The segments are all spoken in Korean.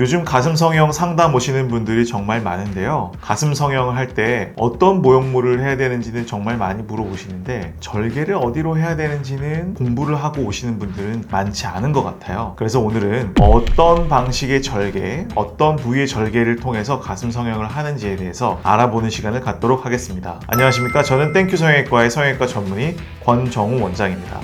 요즘 가슴 성형 상담 오시는 분들이 정말 많은데요. 가슴 성형을 할 때 어떤 모형물을 해야 되는지는 정말 많이 물어보시는데 절개를 어디로 해야 되는지는 공부를 하고 오시는 분들은 많지 않은 것 같아요. 그래서 오늘은 어떤 방식의 절개, 어떤 부위의 절개를 통해서 가슴 성형을 하는지에 대해서 알아보는 시간을 갖도록 하겠습니다. 안녕하십니까? 저는 땡큐 성형외과의 성형외과 전문의 권정우 원장입니다.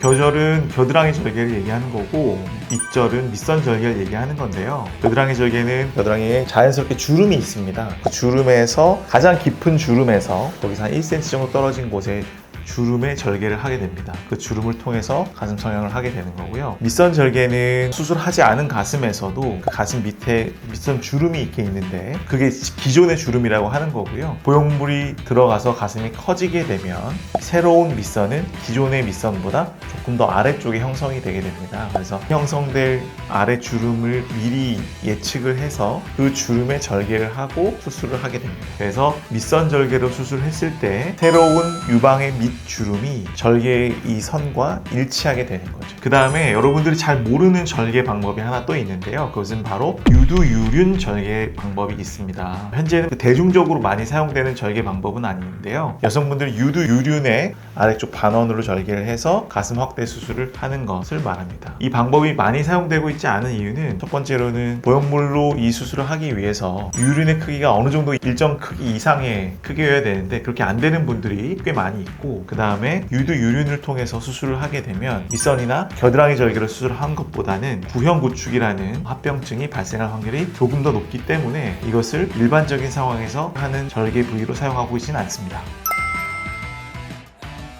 겨절은 겨드랑이 절개를 얘기하는 거고 밑절은 밑선 절개를 얘기하는 건데요. 겨드랑이 절개는 겨드랑이에 자연스럽게 주름이 있습니다. 그 주름에서 가장 깊은 주름에서 거기서 한 1cm 정도 떨어진 곳에 주름의 절개를 하게 됩니다. 그 주름을 통해서 가슴 성형을 하게 되는 거고요. 밑선 절개는 수술하지 않은 가슴에서도 그 가슴 밑에 밑선 주름이 이렇게 있는데 그게 기존의 주름이라고 하는 거고요. 보형물이 들어가서 가슴이 커지게 되면 새로운 밑선은 기존의 밑선보다 조금 더 아래쪽에 형성이 되게 됩니다. 그래서 형성될 아래 주름을 미리 예측을 해서 그 주름의 절개를 하고 수술을 하게 됩니다. 그래서 밑선 절개로 수술했을 때 새로운 유방의 밑 주름이 절개의 이 선과 일치하게 되는 거죠. 그 다음에 여러분들이 잘 모르는 절개 방법이 하나 또 있는데요. 그것은 바로 유두유륜 절개 방법이 있습니다. 현재는 그 대중적으로 많이 사용되는 절개 방법은 아닌데요. 여성분들 유두유륜의 아래쪽 반원으로 절개를 해서 가슴 확대 수술을 하는 것을 말합니다. 이 방법이 많이 사용되고 있지 않은 이유는 첫 번째로는 보형물로 이 수술을 하기 위해서 유륜의 크기가 어느 정도 일정 크기 이상의 크기여야 되는데 그렇게 안 되는 분들이 꽤 많이 있고 그 다음에 유두 유륜을 통해서 수술을 하게 되면 밑선이나 겨드랑이 절개를 수술한 것보다는 구형 구축이라는 합병증이 발생할 확률이 조금 더 높기 때문에 이것을 일반적인 상황에서 하는 절개 부위로 사용하고 있지는 않습니다.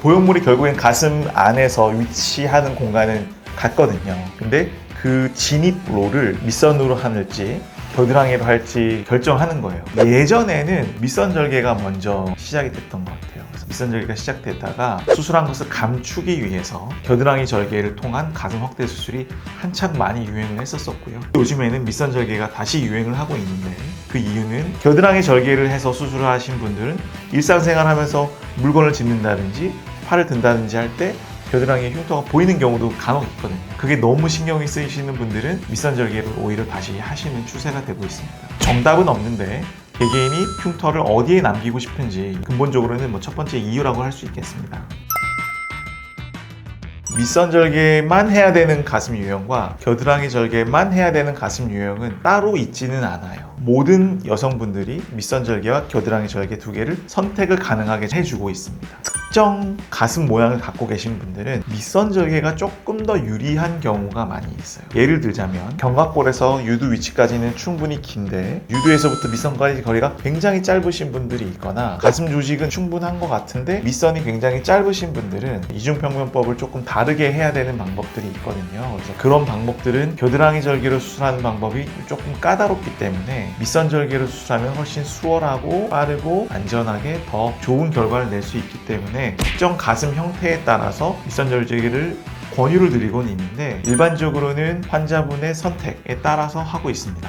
보형물이 결국엔 가슴 안에서 위치하는 공간은 같거든요. 근데 그 진입로를 밑선으로 하는지 겨드랑이로 할지 결정하는 거예요. 예전에는 밑선 절개가 먼저 시작이 됐던 것 같아요. 밑선 절개가 시작됐다가 수술한 것을 감추기 위해서 겨드랑이 절개를 통한 가슴 확대 수술이 한창 많이 유행을 했었었고요. 요즘에는 밑선 절개가 다시 유행을 하고 있는데 그 이유는 겨드랑이 절개를 해서 수술을 하신 분들은 일상생활 하면서 물건을 짚는다든지 팔을 든다든지 할 때 겨드랑이의 흉터가 보이는 경우도 간혹 있거든요. 그게 너무 신경이 쓰이시는 분들은 밑선 절개를 오히려 다시 하시는 추세가 되고 있습니다. 정답은 없는데 개개인이 흉터를 어디에 남기고 싶은지 근본적으로는 뭐 첫 번째 이유라고 할 수 있겠습니다. 밑선 절개만 해야 되는 가슴 유형과 겨드랑이 절개만 해야 되는 가슴 유형은 따로 있지는 않아요. 모든 여성분들이 밑선 절개와 겨드랑이 절개 두 개를 선택을 가능하게 해주고 있습니다. 특정 가슴 모양을 갖고 계신 분들은 밑선 절개가 조금 더 유리한 경우가 많이 있어요. 예를 들자면 견갑골에서 유두 위치까지는 충분히 긴데 유두에서부터 밑선까지 거리가 굉장히 짧으신 분들이 있거나 가슴 조직은 충분한 것 같은데 밑선이 굉장히 짧으신 분들은 이중평면법을 조금 다르게 해야 되는 방법들이 있거든요. 그래서 그런 방법들은 겨드랑이 절개로 수술하는 방법이 조금 까다롭기 때문에 밑선 절개로 수술하면 훨씬 수월하고 빠르고 안전하게 더 좋은 결과를 낼 수 있기 때문에 특정 가슴 형태에 따라서 밑선 절개를 권유를 드리고는 있는데 일반적으로는 환자분의 선택에 따라서 하고 있습니다.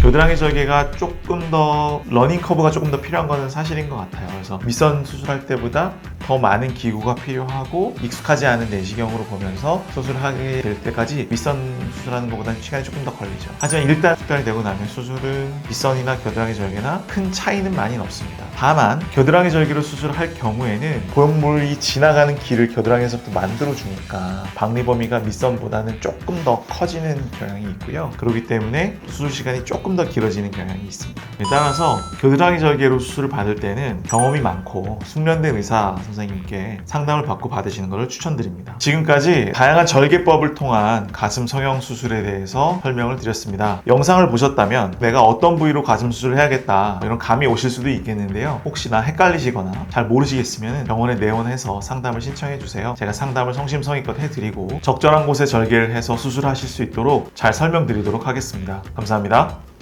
겨드랑이 절개가 조금 더 러닝 커브가 조금 더 필요한 것은 사실인 것 같아요. 그래서 밑선 수술할 때보다 더 많은 기구가 필요하고 익숙하지 않은 내시경으로 보면서 수술하게 될 때까지 밑선 수술하는 것보다는 시간이 조금 더 걸리죠. 하지만 일단 수술이 되고 나면 수술은 밑선이나 겨드랑이 절개나 큰 차이는 많이 없습니다. 다만 겨드랑이 절개로 수술할 경우에는 보형물이 지나가는 길을 겨드랑이에서부터 만들어 주니까 박리 범위가 밑선보다는 조금 더 커지는 경향이 있고요. 그렇기 때문에 수술 시간이 조금 더 길어지는 경향이 있습니다. 따라서 겨드랑이 절개로 수술을 받을 때는 경험이 많고 숙련된 의사 선생님께 상담을 받고 받으시는 것을 추천드립니다. 지금까지 다양한 절개법을 통한 가슴 성형 수술에 대해서 설명을 드렸습니다. 영상을 보셨다면 내가 어떤 부위로 가슴 수술을 해야겠다 이런 감이 오실 수도 있겠는데요. 혹시나 헷갈리시거나 잘 모르시겠으면 병원에 내원해서 상담을 신청해 주세요. 제가 상담을 성심성의껏 해드리고 적절한 곳에 절개를 해서 수술하실 수 있도록 잘 설명드리도록 하겠습니다. 감사합니다.